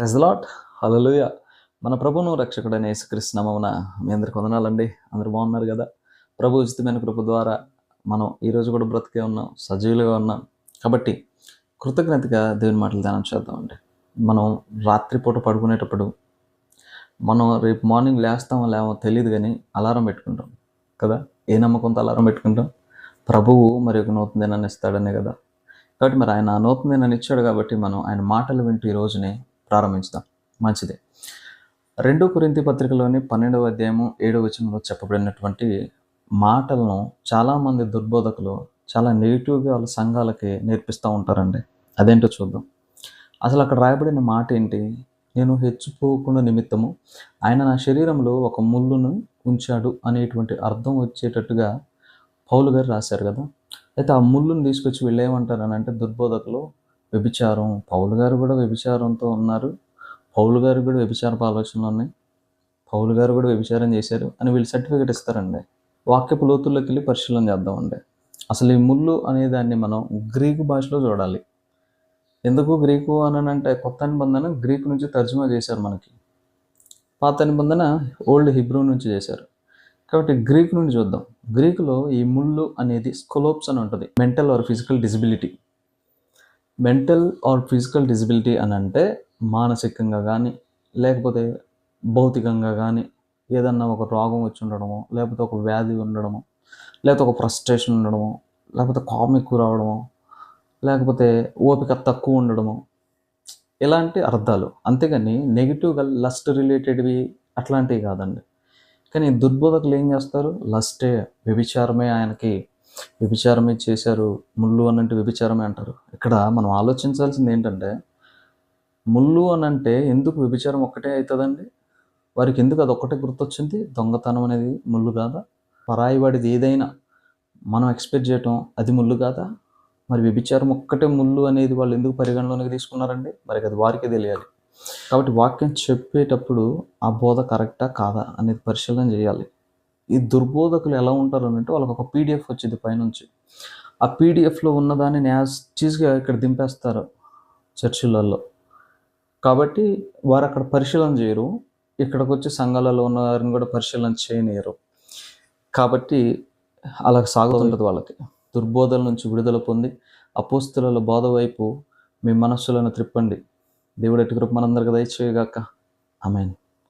Praise lot హల్లెలూయా. మన ప్రభును రక్షకుడైన యేసుక్రీస్తు మీ అందరికి వందనాలండి. అందరు బాగున్నారు కదా? ప్రభు ఉచితమైన కృప ద్వారా మనం ఈరోజు కూడా బ్రతికే ఉన్నాం సజీవులుగా ఉన్నాం. కాబట్టి కృతజ్ఞతగా దేవుని మాటలు ధ్యానం చేద్దామండి. మనం రాత్రిపూట పడుకునేటప్పుడు మనం రేపు మార్నింగ్ లేస్తామో లేమో తెలియదు కానీ అలారం పెట్టుకుంటాం కదా? ఏ నమ్మకంతో అలారం పెట్టుకుంటాం? ప్రభువు మరి ఒక నూతన దినాన్ని ఇస్తాడనే కదా? కాబట్టి మరి ఆయన నూతన దినాన్ని ఇచ్చాడు కాబట్టి మనం ఆయన మాటలు వింటూ ఈ రోజునే ప్రారంభించుదాం. మంచిది. రెండో కురింతి పత్రికలోని పన్నెండవ అధ్యాయము ఏడవ వచనంలో చెప్పబడినటువంటి మాటలను చాలామంది దుర్బోధకులు చాలా నెగిటివ్గా వాళ్ళ సంఘాలకి నేర్పిస్తూ ఉంటారండి. అదేంటో చూద్దాం. అసలు అక్కడ రాయబడిన మాట ఏంటి? నేను హెచ్చిపోకుండా నిమిత్తము ఆయన నా శరీరంలో ఒక ముళ్ళును ఉంచాడు అనేటువంటి అర్థం వచ్చేటట్టుగా పౌలు గారు రాశారు కదా. అయితే ఆ ముళ్ళును తీసుకొచ్చి వీళ్ళు ఏమంటారు అని అంటే దుర్బోధకులు వ్యభిచారం. పౌలు గారు కూడా వ్యభిచారంతో ఉన్నారు. పౌలు గారు కూడా వ్యభిచారపు ఆలోచనలు ఉన్నాయి. పౌలు గారు కూడా వ్యభిచారం చేశారు అని వీళ్ళు సర్టిఫికేట్ ఇస్తారండి. వాక్యపు లోతుల్లోకి వెళ్ళి పరిశీలన చేద్దామండి. అసలు ఈ ముళ్ళు అనే దాన్ని మనం గ్రీకు భాషలో చూడాలి. ఎందుకు గ్రీకు అని అంటే కొత్త నిబంధన గ్రీకు నుంచి తర్జుమా చేశారు మనకి. పాత నిబంధన ఓల్డ్ హిబ్రూ నుంచి చేశారు. కాబట్టి గ్రీక్ నుండి చూద్దాం. గ్రీకులో ఈ ముళ్ళు అనేది స్కొలోప్స్ అని ఉంటుంది. Mental or physical disability mental or physical disability అని అంటే మానసికంగా కానీ లేకపోతే భౌతికంగా కానీ ఏదన్నా ఒక రోగం వచ్చి ఉండడము లేకపోతే ఒక వ్యాధి ఉండడము లేకపోతే ఒక ఫ్రస్ట్రేషన్ ఉండడము లేకపోతే కామ్ ఎక్కువ రావడము లేకపోతే ఓపిక తక్కువ ఉండడము ఇలాంటి అర్థాలు. అంతేగాని నెగిటివ్గా లస్ట్ రిలేటెడ్వి అట్లాంటివి కాదండి. కానీ దుర్బోధకులు ఏం చేస్తారు? లస్టే వ్యభిచారమే ఆయనకి వ్యభిచారమే చేశారు ముళ్ళు అనంటే వ్యభిచారమే అంటారు. ఇక్కడ మనం ఆలోచించాల్సింది ఏంటంటే ముళ్ళు అని అంటే ఎందుకు వ్యభిచారం ఒక్కటే అవుతుందండి? వారికి ఎందుకు అది ఒక్కటే గుర్తొచ్చింది? దొంగతనం అనేది ముళ్ళు కాదా? పరాయి వాడిది ఏదైనా మనం ఎక్స్పెక్ట్ చేయటం అది ముళ్ళు కాదా? మరి వ్యభిచారం ఒక్కటే ముళ్ళు అనేది వాళ్ళు ఎందుకు పరిగణలోకి తీసుకున్నారండి? మరి అది వారికే తెలియాలి. కాబట్టి వాక్యం చెప్పేటప్పుడు ఆ బోధ కరెక్టా కాదా అనేది పరిశీలన చేయాలి. ఈ దుర్బోధకులు ఎలా ఉంటారు అంటే వాళ్ళకి ఒక పీడిఎఫ్ వచ్చింది పైనుంచి. ఆ పీడిఎఫ్లో ఉన్నదాన్ని యాజ్ చీజ్గా ఇక్కడ దింపేస్తారు చర్చిలలో కాబట్టి వారు అక్కడ పరిశీలన చేయరు. ఇక్కడికి వచ్చి సంఘాలలో ఉన్న వారిని కూడా పరిశీలన చేయనియరు. కాబట్టి అలా సాగుతుంటుంది వాళ్ళకి. దుర్బోధల నుంచి విడుదల పొంది అపోస్తుల బోధ వైపు మీ మనస్సులను త్రిప్పండి. దేవుడు ఎట్టి కృప మనందరికి దయచేయగాక. ఆమెను.